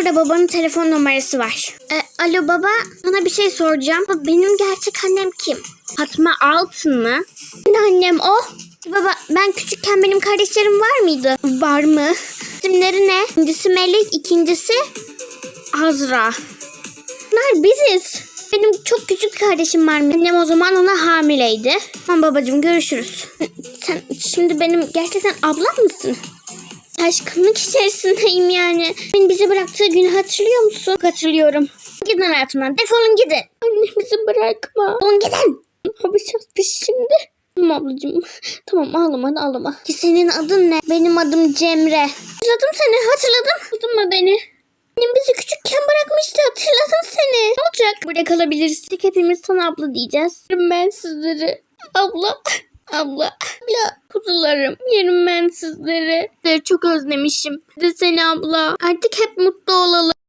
burada babanın telefon numarası var. E, alo baba sana bir şey soracağım. Benim gerçek annem kim? Fatma Altın mı? Benim annem o. Baba ben küçükken benim kardeşlerim var mıydı? Var mı? İsimleri ne? İkincisi Melek, ikincisi Azra. Bunlar biziz. Benim çok küçük kardeşim var mı? Annem o zaman ona hamileydi. Tamam babacığım görüşürüz. Sen şimdi benim gerçekten ablam mısın? Şaşkınlık içerisindeyim yani. Beni bize bıraktığı günü hatırlıyor musun? Hatırlıyorum. Gidin hayatımdan. Defolun gidin. Annemizi bırakma. Defolun gidin. Ne yapacağız biz şimdi? Tamam ablacığım. Tamam ağlama hadi ağlama. Ki senin adın ne? Benim adım Cemre. Hatırladım seni hatırladım. Hatırlama beni. Annem bizi küçükken bırakmıştı. Hatırladım seni. Ne olacak? Burada kalabilirsin. Hepimiz sana abla diyeceğiz. Ben sizleri. Abla. Abla. Abla. Kuzularım. Yerim ben sizleri. Sizleri çok özlemişim. De seni abla. Artık hep mutlu olalım.